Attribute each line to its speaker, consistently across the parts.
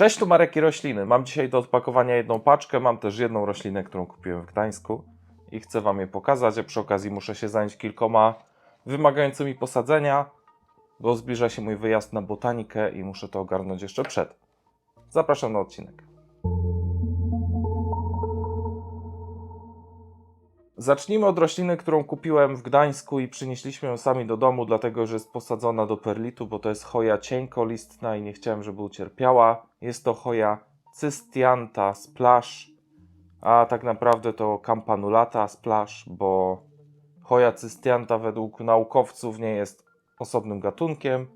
Speaker 1: Cześć, tu Marek i rośliny. Mam dzisiaj do odpakowania jedną paczkę. Mam też jedną roślinę, którą kupiłem w Gdańsku i chcę Wam je pokazać. A przy okazji muszę się zająć kilkoma wymagającymi posadzenia, bo zbliża się mój wyjazd na botanikę i muszę to ogarnąć jeszcze przed. Zapraszam na odcinek. Zacznijmy od rośliny, którą kupiłem w Gdańsku i przynieśliśmy ją sami do domu, dlatego że jest posadzona do perlitu, bo to jest choja cienkolistna i nie chciałem, żeby ucierpiała. Jest to choja cystianta splash, a tak naprawdę to campanulata splash, bo choja cystianta według naukowców nie jest osobnym gatunkiem.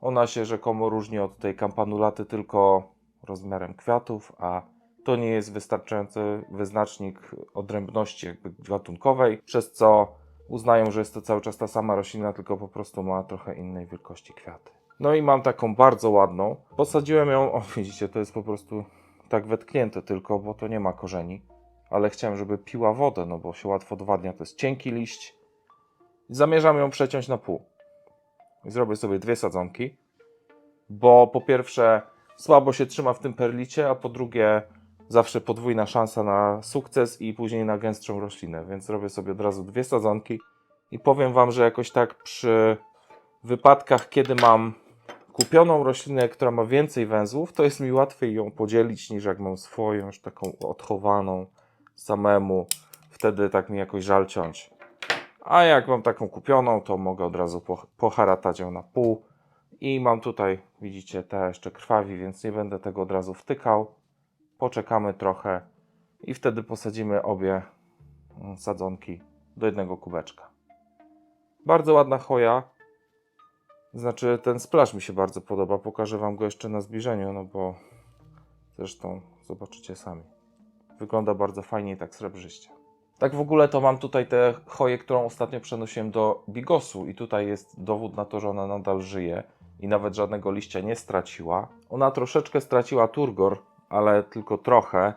Speaker 1: Ona się rzekomo różni od tej campanulaty tylko rozmiarem kwiatów, a to nie jest wystarczający wyznacznik odrębności jakby gatunkowej, przez co uznają, że jest to cały czas ta sama roślina, tylko po prostu ma trochę innej wielkości kwiaty. No i mam taką bardzo ładną. Posadziłem ją, o widzicie, to jest po prostu tak wetknięte tylko, bo to nie ma korzeni, ale chciałem, żeby piła wodę, no bo się łatwo odwadnia, to jest cienki liść. Zamierzam ją przeciąć na pół. I zrobię sobie dwie sadzonki, bo po pierwsze słabo się trzyma w tym perlicie, a po drugie zawsze podwójna szansa na sukces i później na gęstszą roślinę, więc robię sobie od razu dwie sadzonki i powiem Wam, że jakoś tak przy wypadkach, kiedy mam kupioną roślinę, która ma więcej węzłów, to jest mi łatwiej ją podzielić niż jak mam swoją, już taką odchowaną samemu. Wtedy tak mi jakoś żal ciąć. A jak mam taką kupioną, to mogę od razu poharatać ją na pół. I mam tutaj, widzicie, te jeszcze krwawi, więc nie będę tego od razu wtykał. Poczekamy trochę i wtedy posadzimy obie mm, sadzonki do jednego kubeczka. Bardzo ładna choja. Znaczy, ten splash mi się bardzo podoba. Pokażę Wam go jeszcze na zbliżeniu, no bo zresztą zobaczycie sami. Wygląda bardzo fajnie i tak srebrzyście. Tak w ogóle to mam tutaj tę choję, którą ostatnio przenosiłem do Bigosu i tutaj jest dowód na to, że ona nadal żyje i nawet żadnego liścia nie straciła. Ona troszeczkę straciła turgor, ale tylko trochę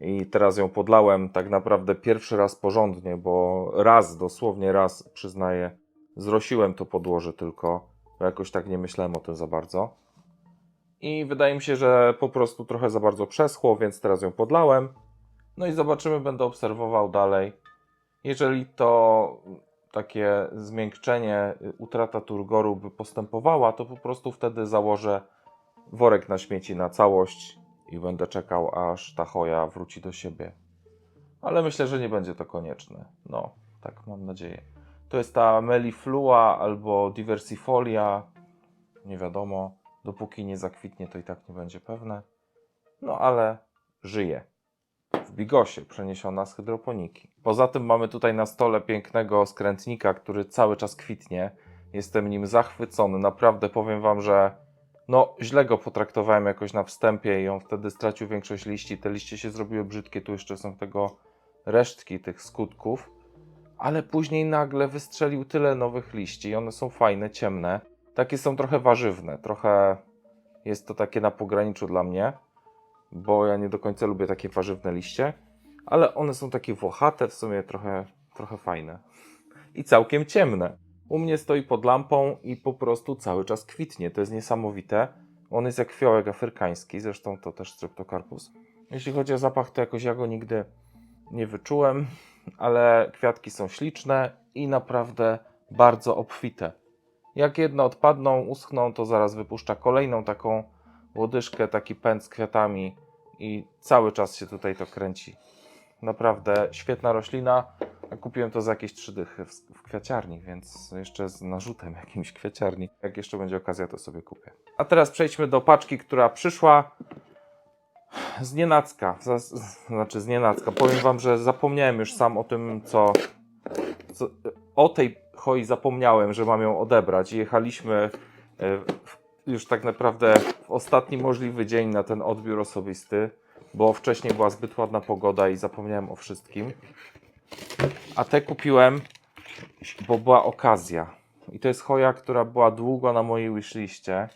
Speaker 1: i teraz ją podlałem tak naprawdę pierwszy raz porządnie, bo raz, dosłownie raz, przyznaję, zrosiłem to podłoże tylko, bo jakoś tak nie myślałem o tym za bardzo. I wydaje mi się, że po prostu trochę za bardzo przeschło, więc teraz ją podlałem. No i zobaczymy, będę obserwował dalej. Jeżeli to takie zmiękczenie, y, utrata turgoru by postępowała, to po prostu wtedy założę worek na śmieci na całość i będę czekał, aż ta choja wróci do siebie. Ale myślę, że nie będzie to konieczne. No, tak mam nadzieję. To jest ta meliflua albo diversifolia. Nie wiadomo. Dopóki nie zakwitnie, to i tak nie będzie pewne. No, ale żyje w bigosie, przeniesiona z hydroponiki. Poza tym mamy tutaj na stole pięknego skrętnika, który cały czas kwitnie. Jestem nim zachwycony. Naprawdę powiem Wam, że no źle go potraktowałem jakoś na wstępie i on wtedy stracił większość liści. Te liście się zrobiły brzydkie, tu jeszcze są tego resztki tych skutków. Ale później nagle wystrzelił tyle nowych liści one są fajne, ciemne. Takie są trochę warzywne, trochę jest to takie na pograniczu dla mnie bo ja nie do końca lubię takie warzywne liście, ale one są takie włochate, w sumie trochę, trochę fajne i całkiem ciemne. U mnie stoi pod lampą i po prostu cały czas kwitnie. To jest niesamowite. On jest jak fiołek afrykański, zresztą to też streptokarpus. Jeśli chodzi o zapach, to jakoś ja go nigdy nie wyczułem, ale kwiatki są śliczne i naprawdę bardzo obfite. Jak jedne odpadną, uschną, to zaraz wypuszcza kolejną taką łodyżkę, taki pęd z kwiatami i cały czas się tutaj to kręci. Naprawdę świetna roślina. Kupiłem to za jakieś trzy dychy w, w kwiaciarni, więc jeszcze z narzutem jakimś kwiaciarni. Jak jeszcze będzie okazja, to sobie kupię. A teraz przejdźmy do paczki, która przyszła z nienacka. Znaczy z nienacka. Powiem wam, że zapomniałem już sam o tym, co, co o tej choi zapomniałem, że mam ją odebrać. Jechaliśmy e, już tak naprawdę w ostatni możliwy dzień na ten odbiór osobisty, bo wcześniej była zbyt ładna pogoda i zapomniałem o wszystkim. A te kupiłem, bo była okazja. I to jest choja, która była długo na mojej wishliście.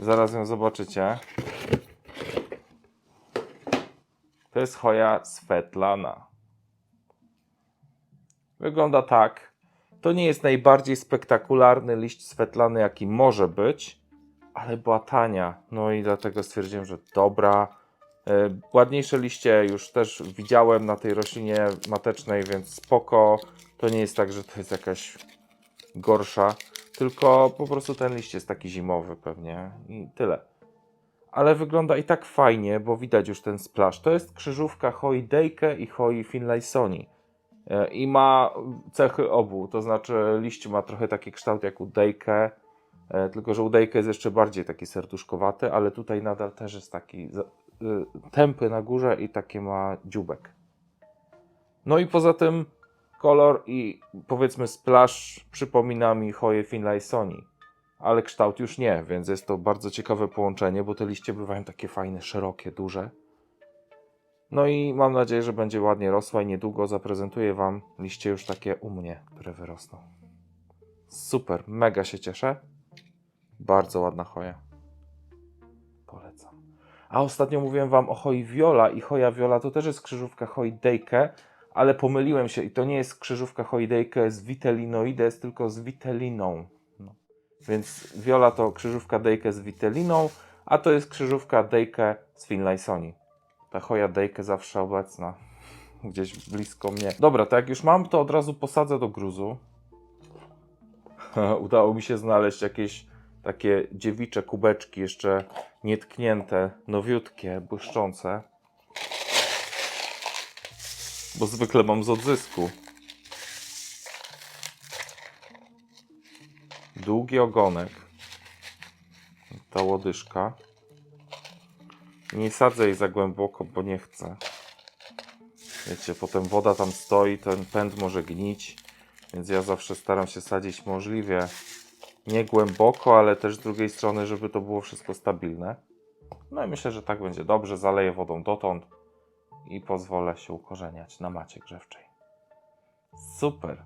Speaker 1: Zaraz ją zobaczycie. To jest choja Svetlana. Wygląda tak. To nie jest najbardziej spektakularny liść Svetlany, jaki może być, ale była tania. No i dlatego stwierdziłem, że dobra. E, Ładniejsze liście już też widziałem na tej roślinie matecznej, więc spoko. To nie jest tak, że to jest jakaś gorsza, tylko po prostu ten liść jest taki zimowy pewnie i tyle. Ale wygląda i tak fajnie, bo widać już ten splash. To jest krzyżówka Hoi Deike i Hoi Finlaysoni. E, I ma cechy obu, to znaczy liść ma trochę taki kształt jak u Deike, e, tylko że u Deike jest jeszcze bardziej taki serduszkowaty, ale tutaj nadal też jest taki tępy na górze i takie ma dziubek. No i poza tym kolor i powiedzmy splash przypomina mi Hoje Finlaysoni, ale kształt już nie, więc jest to bardzo ciekawe połączenie, bo te liście bywają takie fajne, szerokie, duże. No i mam nadzieję, że będzie ładnie rosła i niedługo zaprezentuję Wam liście już takie u mnie, które wyrosną. Super, mega się cieszę. Bardzo ładna choja. Polecam. A ostatnio mówiłem Wam o hoi viola i hoja viola to też jest krzyżówka hoi deike, ale pomyliłem się i to nie jest krzyżówka hoi deike z vitellinoides, tylko z vitelliną. No. Więc viola to krzyżówka deike z vitelliną, a to jest krzyżówka deike z Finlaysoni. Ta hoja dejkę zawsze obecna. Gdzieś blisko mnie. Dobra, to jak już mam, to od razu posadzę do gruzu. Udało mi się znaleźć jakieś takie dziewicze kubeczki, jeszcze nietknięte, nowiutkie, błyszczące. Bo zwykle mam z odzysku. Długi ogonek. Ta łodyżka. Nie sadzę jej za głęboko, bo nie chcę. Wiecie, potem woda tam stoi, ten pęd może gnić, więc ja zawsze staram się sadzić możliwie nie głęboko, ale też z drugiej strony, żeby to było wszystko stabilne. No i myślę, że tak będzie dobrze. Zaleję wodą dotąd i pozwolę się ukorzeniać na macie grzewczej. Super.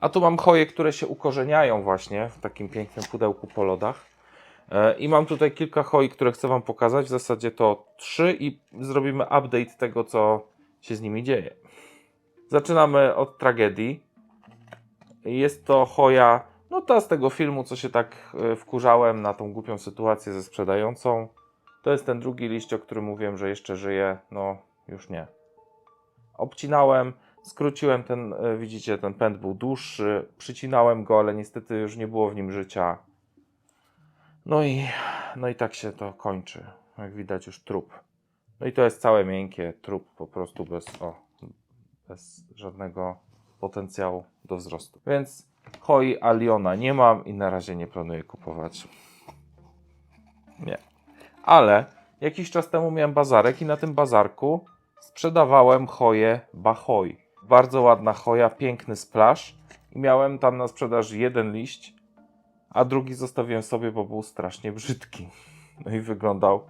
Speaker 1: A tu mam choje, które się ukorzeniają właśnie w takim pięknym pudełku po lodach. E, I mam tutaj kilka hoi, które chcę Wam pokazać. W zasadzie to trzy i zrobimy update tego, co się z nimi dzieje. Zaczynamy od tragedii. Jest to hoja, no ta z tego filmu, co się tak e, wkurzałem na tą głupią sytuację ze sprzedającą. To jest ten drugi liść, o którym mówiłem, że jeszcze żyje. No, już nie. Obcinałem, skróciłem ten, e, widzicie, ten pęd był dłuższy. Przycinałem go, ale niestety już nie było w nim życia. No i, no i tak się to kończy. Jak widać już trup. No i to jest całe miękkie, trup po prostu bez, o, bez żadnego potencjału do wzrostu. Więc hoi aliona nie mam i na razie nie planuję kupować. Nie. Ale jakiś czas temu miałem bazarek i na tym bazarku sprzedawałem hoję Bahoi. Bardzo ładna hoja, piękny splash i miałem tam na sprzedaż jeden liść a drugi zostawiłem sobie, bo był strasznie brzydki. No i wyglądał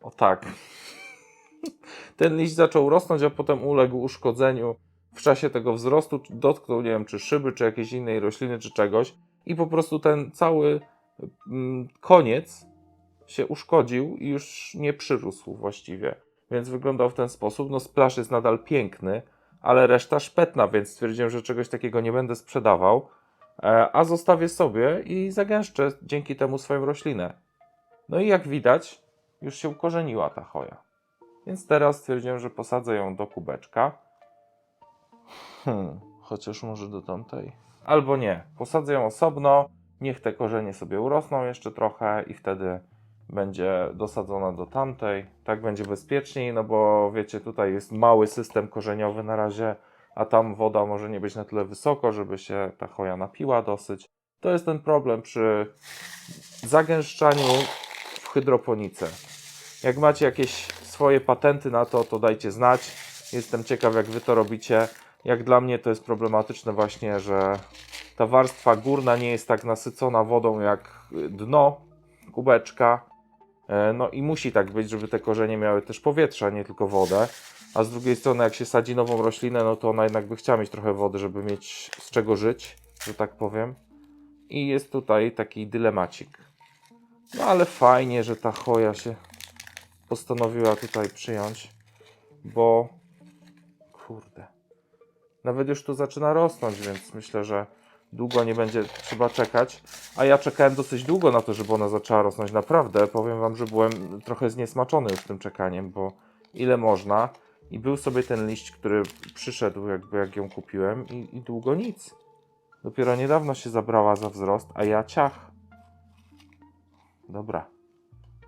Speaker 1: o tak. Ten liść zaczął rosnąć, a potem uległ uszkodzeniu w czasie tego wzrostu. Dotknął, nie wiem, czy szyby, czy jakiejś innej rośliny, czy czegoś. I po prostu ten cały mm, koniec się uszkodził i już nie przyrósł właściwie. Więc wyglądał w ten sposób. No, splash jest nadal piękny, ale reszta szpetna, więc stwierdziłem, że czegoś takiego nie będę sprzedawał. E, a zostawię sobie i zagęszczę dzięki temu swoją roślinę. No i jak widać, już się ukorzeniła ta choja. Więc teraz stwierdziłem, że posadzę ją do kubeczka. Hmm, chociaż może do tamtej. Albo nie, posadzę ją osobno, niech te korzenie sobie urosną jeszcze trochę i wtedy będzie dosadzona do tamtej. Tak będzie bezpieczniej, no bo wiecie, tutaj jest mały system korzeniowy na razie a tam woda może nie być na tyle wysoko, żeby się ta choja napiła dosyć. To jest ten problem przy zagęszczaniu w hydroponice. Jak macie jakieś swoje patenty na to, to dajcie znać. Jestem ciekaw, jak wy to robicie. Jak dla mnie to jest problematyczne właśnie, że ta warstwa górna nie jest tak nasycona wodą jak dno kubeczka. E, No i musi tak być, żeby te korzenie miały też powietrze, a nie tylko wodę. A z drugiej strony, jak się sadzi nową roślinę, no to ona jednak by chciała mieć trochę wody, żeby mieć z czego żyć, że tak powiem. I jest tutaj taki dylemacik. No ale fajnie, że ta choja się postanowiła tutaj przyjąć, bo kurde. Nawet już tu zaczyna rosnąć, więc myślę, że długo nie będzie trzeba czekać. A ja czekałem dosyć długo na to, żeby ona zaczęła rosnąć. Naprawdę, powiem wam, że byłem trochę zniesmaczony już tym czekaniem, bo ile można. I był sobie ten liść, który przyszedł jakby jak ją kupiłem i, i długo nic. Dopiero niedawno się zabrała za wzrost, a ja ciach. Dobra.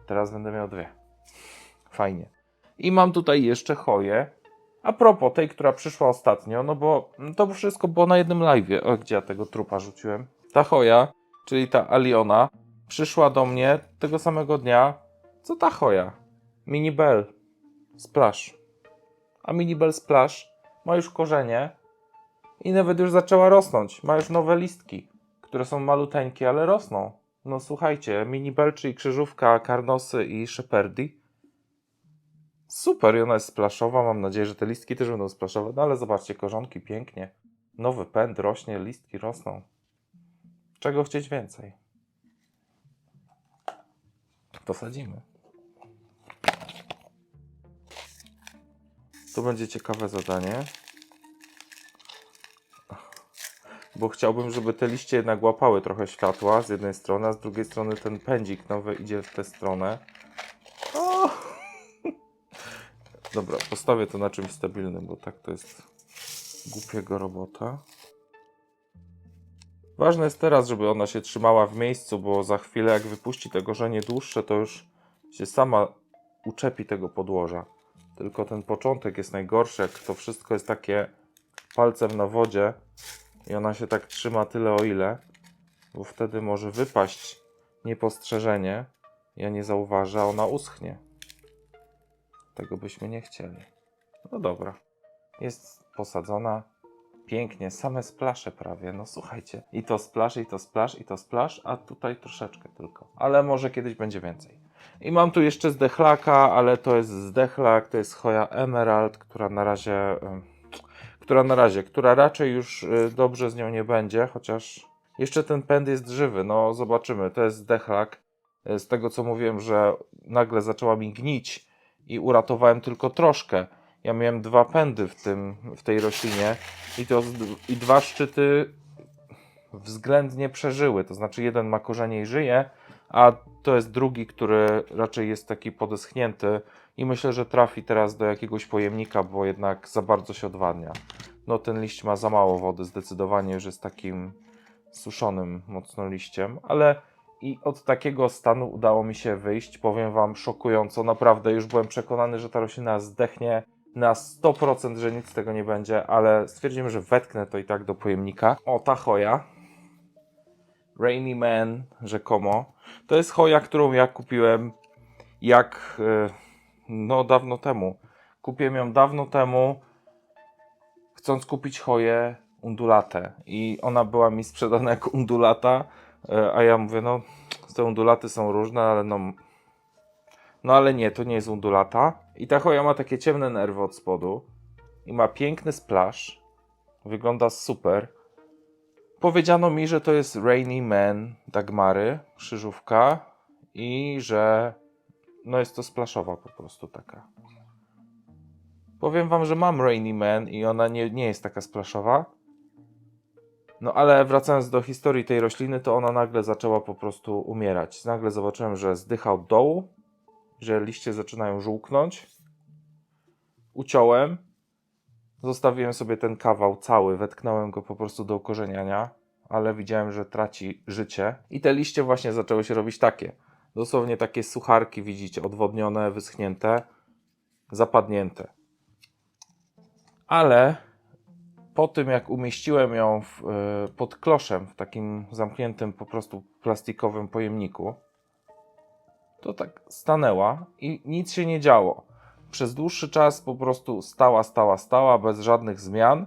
Speaker 1: Teraz będę miał dwie. Fajnie. I mam tutaj jeszcze choję. A propos tej, która przyszła ostatnio, no bo to wszystko było na jednym live'ie. O, gdzie ja tego trupa rzuciłem? Ta choja, czyli ta Aliona, przyszła do mnie tego samego dnia, co ta choja. Mini Bell Splash. A Mini Bell Splash ma już korzenie i nawet już zaczęła rosnąć. Ma już nowe listki, które są maluteńkie, ale rosną. No słuchajcie, Mini Bell, czyli krzyżówka, karnosy i shepardy. Super, i ona jest splaszowa. Mam nadzieję, że te listki też będą splaszowe. No ale zobaczcie, korzonki pięknie. Nowy pęd rośnie, listki rosną. Czego chcieć więcej? To sadzimy. To będzie ciekawe zadanie. Bo chciałbym, żeby te liście jednak łapały trochę światła z jednej strony, a z drugiej strony ten pędzik nowy idzie w tę stronę. O! Dobra, postawię to na czymś stabilnym, bo tak to jest głupiego robota. Ważne jest teraz, żeby ona się trzymała w miejscu, bo za chwilę jak wypuści te korzenie dłuższe, to już się sama uczepi tego podłoża. Tylko ten początek jest najgorszy, jak to wszystko jest takie palcem na wodzie i ona się tak trzyma tyle o ile, bo wtedy może wypaść niepostrzeżenie, ja nie zauważę, a ona uschnie. Tego byśmy nie chcieli. No dobra. Jest posadzona. Pięknie, same splasze prawie. No słuchajcie. I to splash, i to splash, i to splash, a tutaj troszeczkę tylko. Ale może kiedyś będzie więcej. I mam tu jeszcze zdechlaka, ale to jest zdechlak, to jest choja emerald, która na razie... która na razie, która raczej już y, dobrze z nią nie będzie, chociaż jeszcze ten pęd jest żywy. No zobaczymy. To jest zdechlak. Y, Z tego co mówiłem, że nagle zaczęła mi gnić i uratowałem tylko troszkę. Ja miałem dwa pędy w, tym, w tej roślinie i, to, i dwa szczyty względnie przeżyły. To znaczy jeden ma korzenie i żyje, a to jest drugi, który raczej jest taki podeschnięty i myślę, że trafi teraz do jakiegoś pojemnika, bo jednak za bardzo się odwadnia. No ten liść ma za mało wody, zdecydowanie już jest takim suszonym mocno liściem, ale i od takiego stanu udało mi się wyjść, powiem Wam, szokująco. Naprawdę już byłem przekonany, że ta roślina zdechnie na 100%, że nic z tego nie będzie, ale stwierdziłem, że wetknę to i tak do pojemnika. O, ta choja. Rainy Man, rzekomo. To jest choja, którą ja kupiłem jak e, no dawno temu. Kupiłem ją dawno temu, chcąc kupić choję undulatę i ona była mi sprzedana jako undulata, a ja mówię, no te undulaty są różne, ale no no ale nie, to nie jest undulata. I ta choja ma takie ciemne nerwy od spodu i ma piękny splash. Wygląda super. Powiedziano mi, że to jest Rainy Man Dagmary, krzyżówka i że no jest to splaszowa po prostu taka. Powiem wam, że mam Rainy Man i ona nie, nie jest taka splaszowa. No ale wracając do historii tej rośliny, to ona nagle zaczęła po prostu umierać. Nagle zobaczyłem, że zdycha od dołu, że liście zaczynają żółknąć. Uciąłem. Zostawiłem sobie ten kawał cały, wetknąłem go po prostu do ukorzeniania, ale widziałem, że traci życie. I te liście właśnie zaczęły się robić takie. Dosłownie takie sucharki, widzicie, odwodnione, wyschnięte, zapadnięte. Ale po tym, jak umieściłem ją w, y, pod kloszem, w takim zamkniętym po prostu plastikowym pojemniku, to tak stanęła i nic się nie działo. Przez dłuższy czas po prostu stała, stała, stała, bez żadnych zmian.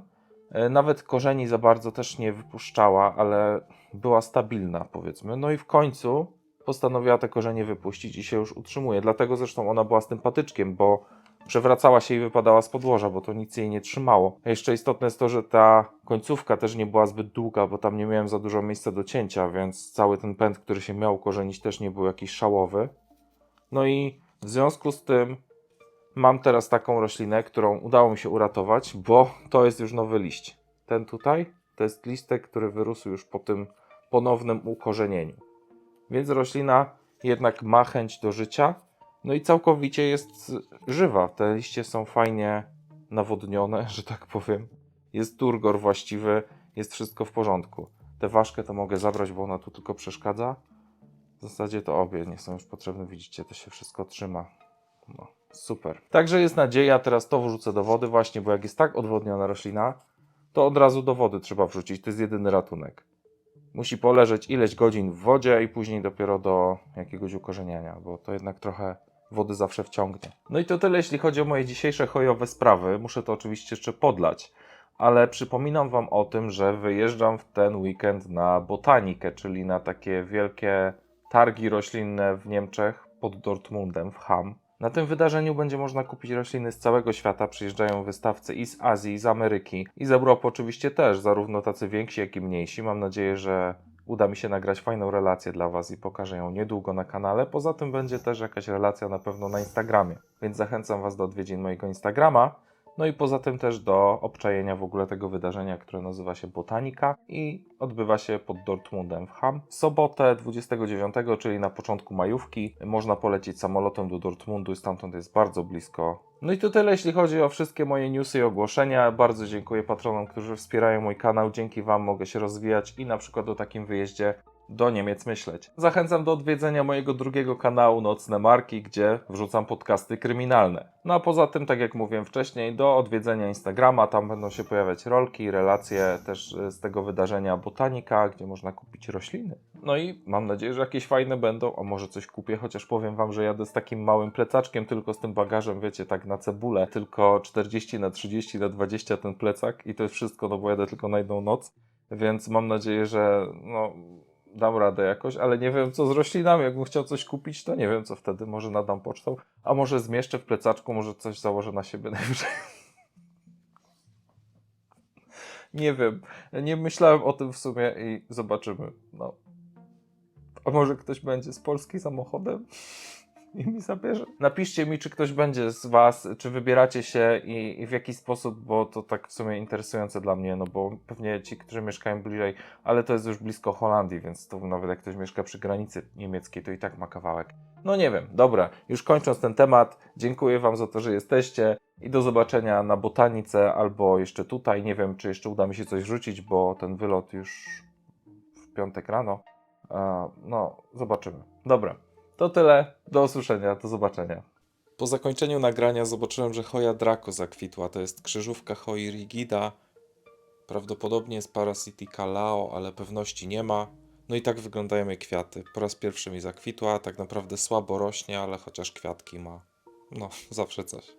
Speaker 1: E, Nawet korzeni za bardzo też nie wypuszczała, ale była stabilna, powiedzmy. No i w końcu postanowiła te korzenie wypuścić i się już utrzymuje. Dlatego zresztą ona była z tym patyczkiem, bo przewracała się i wypadała z podłoża, bo to nic jej nie trzymało. A jeszcze istotne jest to, że ta końcówka też nie była zbyt długa, bo tam nie miałem za dużo miejsca do cięcia, więc cały ten pęd, który się miał korzenić, też nie był jakiś szałowy. No i w związku z tym mam teraz taką roślinę, którą udało mi się uratować, bo to jest już nowy liść. Ten tutaj, To jest listek, który wyrósł już po tym ponownym ukorzenieniu. Więc roślina jednak ma chęć do życia, no i całkowicie jest żywa. Te liście są fajnie nawodnione, że tak powiem. Jest turgor właściwy, jest wszystko w porządku. Tę ważkę to mogę zabrać, bo ona tu tylko przeszkadza. W zasadzie to obie nie są już potrzebne, widzicie, to się wszystko trzyma. No, super. Także jest nadzieja, teraz to wrzucę do wody właśnie, bo jak jest tak odwodniona roślina, to od razu do wody trzeba wrzucić, to jest jedyny ratunek. Musi poleżeć ileś godzin w wodzie i później dopiero do jakiegoś ukorzeniania, bo to jednak trochę wody zawsze wciągnie. No i to tyle, jeśli chodzi o moje dzisiejsze hojowe sprawy. Muszę to oczywiście jeszcze podlać, ale przypominam Wam o tym, że wyjeżdżam w ten weekend na botanikę, czyli na takie wielkie targi roślinne w Niemczech pod Dortmundem w Hamm. Na tym wydarzeniu będzie można kupić rośliny z całego świata. Przyjeżdżają wystawcy i z Azji, i z Ameryki, i z Europy oczywiście też, zarówno tacy więksi, jak i mniejsi. Mam nadzieję, że uda mi się nagrać fajną relację dla Was i pokażę ją niedługo na kanale. Poza tym będzie też jakaś relacja na pewno na Instagramie, więc zachęcam Was do odwiedzin mojego Instagrama. No i poza tym też do obczajenia w ogóle tego wydarzenia, które nazywa się Botanika i odbywa się pod Dortmundem w Hamm. W sobotę 29, czyli na początku majówki, można polecieć samolotem do Dortmundu stamtąd jest bardzo blisko. No i to tyle, jeśli chodzi o wszystkie moje newsy i ogłoszenia. Bardzo dziękuję patronom, którzy wspierają mój kanał. Dzięki Wam mogę się rozwijać i na przykład o takim wyjeździe do Niemiec myśleć. Zachęcam do odwiedzenia mojego drugiego kanału Nocne Marki, gdzie wrzucam podcasty kryminalne. No a poza tym, tak jak mówiłem wcześniej, do odwiedzenia Instagrama, tam będą się pojawiać rolki, relacje też y, z tego wydarzenia Botanika, gdzie można kupić rośliny. No i mam nadzieję, że jakieś fajne będą, a może coś kupię, chociaż powiem Wam, że jadę z takim małym plecaczkiem, tylko z tym bagażem, wiecie, tak na cebulę, tylko 40 na 30 na 20 ten plecak i to jest wszystko, no bo jadę tylko na jedną noc, więc mam nadzieję, że no dam radę jakoś, ale nie wiem co z roślinami. Jakbym chciał coś kupić, to nie wiem co wtedy. Może nadam pocztą, a może zmieszczę w plecaczku, może coś założę na siebie najwyżej. Nie wiem. Nie myślałem o tym w sumie i zobaczymy. No. A może ktoś będzie z Polski samochodem? I mi zabierze. Napiszcie mi, czy ktoś będzie z Was, czy wybieracie się i, i, w jaki sposób, bo to tak w sumie interesujące dla mnie, no bo pewnie ci, którzy mieszkają bliżej, ale to jest już blisko Holandii, więc to nawet jak ktoś mieszka przy granicy niemieckiej, to i tak ma kawałek. No nie wiem, dobra, już kończąc ten temat, dziękuję Wam za to, że jesteście i do zobaczenia na botanice albo jeszcze tutaj. Nie wiem, czy jeszcze uda mi się coś rzucić, bo ten wylot już w piątek rano. No, zobaczymy. Dobra. To tyle. Do usłyszenia. Do zobaczenia. Po zakończeniu nagrania zobaczyłem, że Hoja Draco zakwitła. To jest krzyżówka Hoi rigida. Prawdopodobnie jest Parasitica lao, ale pewności nie ma. No i tak wyglądają jej kwiaty. Po raz pierwszy mi zakwitła. Tak naprawdę słabo rośnie, ale chociaż kwiatki ma. No, zawsze coś.